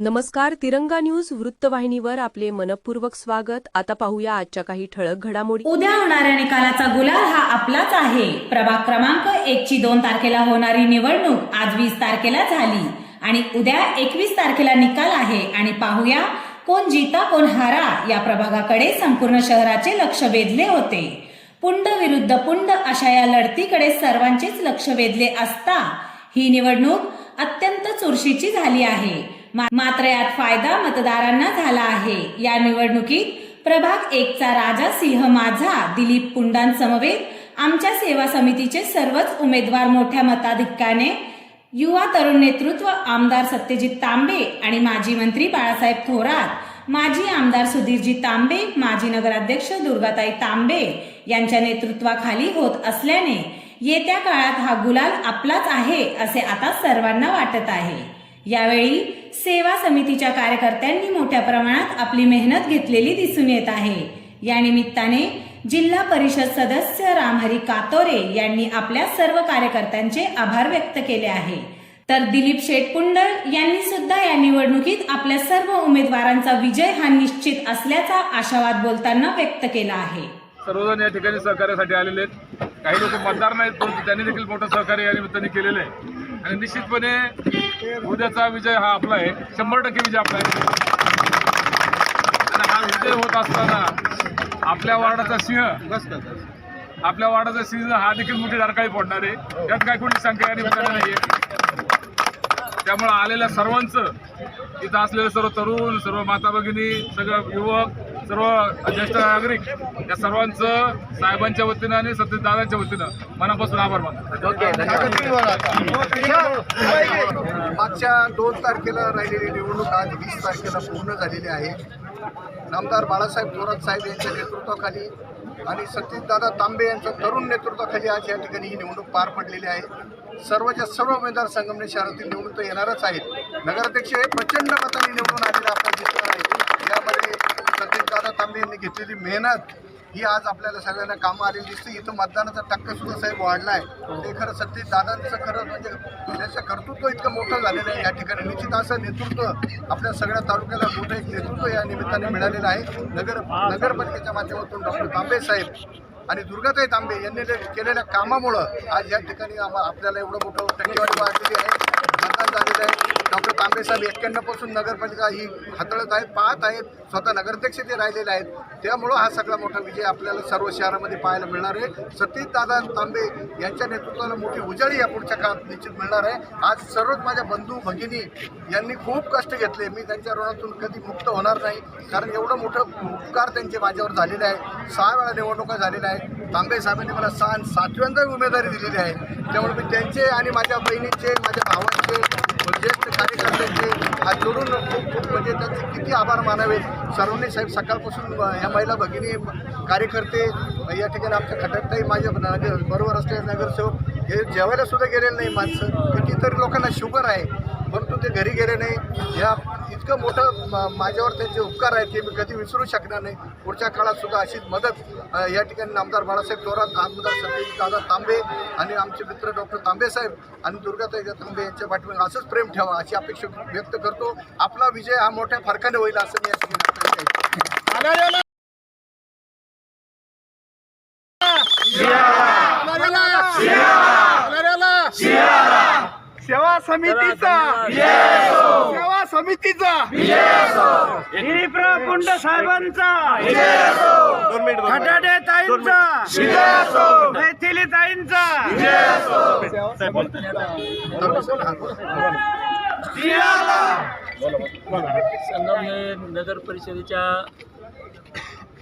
नमस्कार तिरंगा न्यूज वृत्तवाहिनीवर आपले मनपूर्वक स्वागत. आता पाहूया आजच्या काही ठळक घडामोडी. उद्या होणाऱ्या निकालाचा गुलाल हा आपलाच आहे. प्रभाग क्रमांक एक ची दोन तारखेला होणारी निवडणूक आज वीस तारखेला झाली. आणि उद्या एकवीस तारखेला निकाल आहे. आणि पाहूया कोण जीता कोण हारा या प्रभागाकडे संपूर्ण शहराचे लक्ष वेधले होते. पुंड विरुद्ध पुंड अशा या लढतीकडे सर्वांचेच लक्ष वेधले असता ही निवडणूक अत्यंत चुरशीची झाली आहे. मात्र यात फायदा मतदारांना झाला आहे. या निवडणुकीत प्रभाग एकचा राजा सिंह माझा दिलीप पुंडांसमवेत आमच्या सेवा समितीचे सर्वच उमेदवार मोठ्या मताधिक्याने युवा तरुण नेतृत्व आमदार सत्यजित तांबे आणि माजी मंत्री बाळासाहेब थोरात माजी आमदार सुधीरजी तांबे माजी नगराध्यक्ष दुर्गाताई तांबे यांच्या नेतृत्वाखाली होत असल्याने येत्या काळात हा गुलाल आपलाच आहे असे आता सर्वांना वाटत आहे. यावेळी सेवा समितीच्या कार्यकर्त्यांनी मोठ्या प्रमाणात आपली मेहनत घेतलेली दिसून येत आहे. या निमित्ताने जिल्हा परिषद सदस्य रामहरी कातोरे यांनी आपल्या सर्व कार्यकर्त्यांचे आभार व्यक्त केले आहे. तर दिलीप शेटपुंडळ यांनी सुद्धा या निवडणुकीत आपल्या सर्व उमेदवारांचा विजय हा निश्चित असल्याचा आशावाद बोलताना व्यक्त केला आहे. सर्वजण या ठिकाणी सहकार्यासाठी आलेले आहेत. काही लोक मतदार नाहीत परंतु त्यांनी देखील मोठं सहकार्य या निमित्ताने केलेलं आहे. आणि निश्चितपणे उद्याचा विजय हा आपला आहे. शंभर टक्के विजय आपला आहे. आणि हा विजय होत असताना आपल्या वार्डाचा सिंह आपल्या वार्डाचा सिंह हा देखील मोठी डरकाळी पडणार आहे. त्यात काय कोणी संख्या आणि नाही आहे त्यामुळे आलेल्या सर्वांचं इथं असलेले सर्व तरुण सर्व माता भगिनी सगळं युवक सर्व ज्येष्ठ नागरिक या सर्वांचं साहेबांच्या वतीनं आणि सतीश दादांच्या वतीनं मनापासून आभार मानतो. मागच्या दोन तारखेला राहिलेली निवडणूक आज वीस तारखेला पूर्ण झालेली आहे. नामदार बाळासाहेब थोरात साहेब यांच्या नेतृत्वाखाली आणि सतीशदादा तांबे यांच्या तरुण नेतृत्वाखाली आज या ठिकाणी ही निवडणूक पार पडलेली आहे. सर्वच्या सर्व उमेदवार संगमने शहरातील निवडणूक तर येणारच आहेत. नगराध्यक्ष हे प्रचंड मताने निवडून आलेलं आपण दिसणार आहे यांनी घेतलेली मेहनत ही आज आपल्याला सगळ्यांना कामं आलेली दिसते. इथं मतदानाचा टक्का सुद्धा साहेब वाढला आहे ते खरं सत्य दादांचं खरं म्हणजे त्याचं कर्तृत्व इतकं मोठं झालेलं आहे या ठिकाणी. निश्चित असं नेतृत्व आपल्या सगळ्या तालुक्याला मोठं एक नेतृत्व या निमित्ताने मिळालेलं आहे. नगर नगरपालिकेच्या माध्यमातून डॉक्टर तांबे साहेब आणि दुर्गाताई तांबे यांनी केलेल्या कामामुळं आज या ठिकाणी आम्हा आपल्याला एवढं मोठं टक्केवारी वाढलेली आहे. मतदान झालेलं आहे. डॉक्टर तांबे साहेब एक्क्याण्णवपासून नगरपालिका ही हाताळत आहेत पाहत आहेत स्वतः नगराध्यक्ष ते राहिलेले आहेत. त्यामुळं हा सगळा मोठा विजय आपल्याला सर्व शहरामध्ये पाहायला मिळणार आहे. सतीशदादा तांबे यांच्या नेतृत्वाला मोठी उजाळी या पुढच्या काळात निश्चित मिळणार आहे. आज सर्वच माझ्या बंधू भगिनी यांनी खूप कष्ट घेतले. मी त्यांच्या ऋणातून कधी मुक्त होणार नाही. कारण एवढं मोठं उपकार त्यांचे माझ्यावर झालेले आहे. सहा वेळा निवडणुका झालेल्या आहेत. तांबे साहेबांनी मला सहा सातव्यांदा उमेदवारी दिलेली आहे. त्यामुळे मी त्यांचे आणि माझ्या बहिणीचे माझ्या भावांचे ज्येष्ठ कार्यकर्त्यांचे आज जोडून खूप खूप म्हणजे त्यांचे किती आभार मानावे सर्वांनी साहेब सकाळपासून ह्या या महिला भगिनी कार्यकर्ते या ठिकाणी आमच्या खटकताई माझ्या नगर बरोबर असलेले नगरसेवक हे जेवायला सुद्धा गेलेले नाही माणसं. कितीतरी इतर लोकांना शुगर आहे. परंतु ते घरी गेले नाही. या इतकं मोठं माझ्यावर त्यांचे उपकार आहेत ते मी कधी विसरू शकणार नाही. पुढच्या काळात सुद्धा अशीच मदत या ठिकाणी आमदार बाळासाहेब थोरात आमदार सतीश दादा तांबे आणि आमचे मित्र डॉक्टर तांबे साहेब आणि दुर्गाताई तांबे यांच्या पाठीमागे असंच प्रेम ठेवा अशी अपेक्षा व्यक्त करतो आपला विजय हा मोठ्या फरकाने होईल असं मी या ठिकाणी व्यक्त करतो. सेवा समितीचा सेवा समितीचा. पुंड साहेबांचा. खटाडे ताईंचा. मैथिली ताईंचा. संगमनेर नगर परिषदेच्या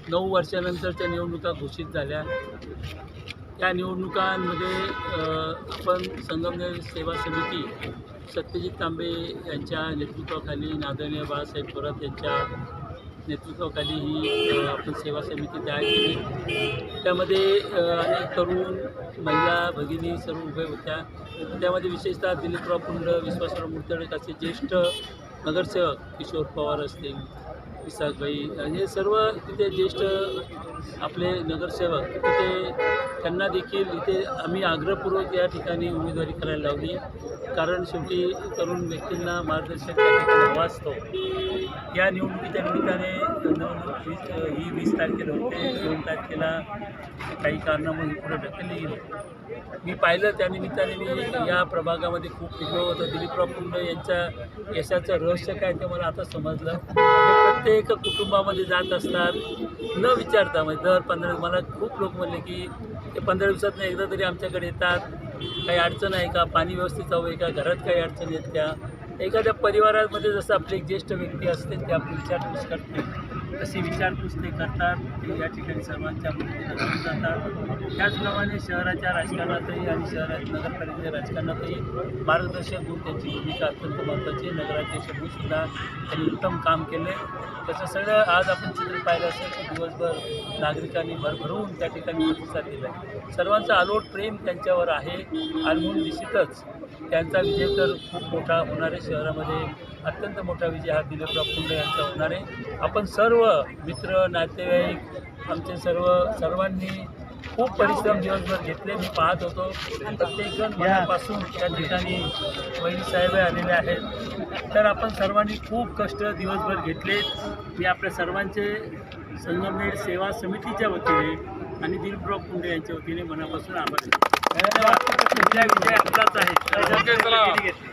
नऊ वर्षानंतरच्या निवडणुका घोषित झाल्या. त्या निवडणुकांमध्ये आपण संगमनेर सेवा समिती सत्यजित तांबे यांच्या नेतृत्वाखाली नादनीय बाळासाहेब थोरात यांच्या नेतृत्वाखाली ही आपण सेवा समिती तयार केली. त्यामध्ये अनेक तरुण महिला भगिनी सर्व उभे होत्या. त्यामध्ये विशेषतः दिलीपराव पुंड विश्वासराव मुर्तडक असे ज्येष्ठ नगरसेवक किशोर पवार असतील. इसाकबाई हे सर्व तिथे ज्येष्ठ आपले नगरसेवक तिथे त्यांना देखील इथे आम्ही आग्रहपूर्वक या ठिकाणी उमेदवारी करायला लावली. कारण शेवटी तरुण व्यक्तींना मार्गदर्शक त्या ठिकाणी या निवडणुकीच्या निमित्ताने वीस ही वीस तारखेला होते. दोन तारखेला काही कारणामुळे ही पुढे ढकलली गेली मी पाहिलं त्या निमित्ताने मी या प्रभागामध्ये खूप फिरलो होतो. दिलीपराव पुंड यांच्या यशाचं रहस्य काय ते मला आता समजलं. प्रत्येक कुटुंबामध्ये जात असतात. न विचारता म्हणजे दर पंधरा मला खूप लोक म्हणले की ते पंधरा दिवसात एकदा तरी आमच्याकडे येतात. काही अडचण आहे का? पाणी व्यवस्थित हवं आहे का? घरात काही अडचण आहेत का? एखाद्या परिवारामध्ये जसं आपले ज्येष्ठ व्यक्ती असते ते आपली विचारपूस करते तशी विचारपूस ते करतात. ते या ठिकाणी सर्वांच्या मदतीने घेऊन जातात. त्याचप्रमाणे शहराच्या राजकारणातही आणि शहरात नगरपालिकेच्या राजकारणातही मार्गदर्शक होऊन त्यांची भूमिका अत्यंत महत्त्वाची नगराध्यक्ष म्हणून सुद्धा त्यांनी उत्तम काम केले. त्याचं सगळं आज आपण चित्र पाहिलं असेल की दिवसभर नागरिकांनी भरभरून त्या ठिकाणी प्रतिसाद दिला आहे सर्वांचं अलोट प्रेम त्यांच्यावर आहे. आणि म्हणून निश्चितच त्यांचा विजय तर खूप मोठा होणार आहे शहरामध्ये. अत्यंत मोठा विजय हा दिलीपराव पुंडे यांचा होणार आहे. आपण सर्व मित्र नातेवाईक आमचे सर्व सर्वांनी खूप परिश्रम दिवसभर घेतले. मी पाहत होतो. प्रत्येकजण मनापासून त्या ठिकाणी वहिनी साहेब आलेले आहेत. तर आपण सर्वांनी खूप कष्ट दिवसभर घेतले. मी आपल्या सर्वांचे संगमनेर सेवा समितीच्या वतीने आणि दिलीपराव पुंडे यांच्या वतीने मनापासून आभार. धन्यवाद. विजय विजय आपलाच आहे.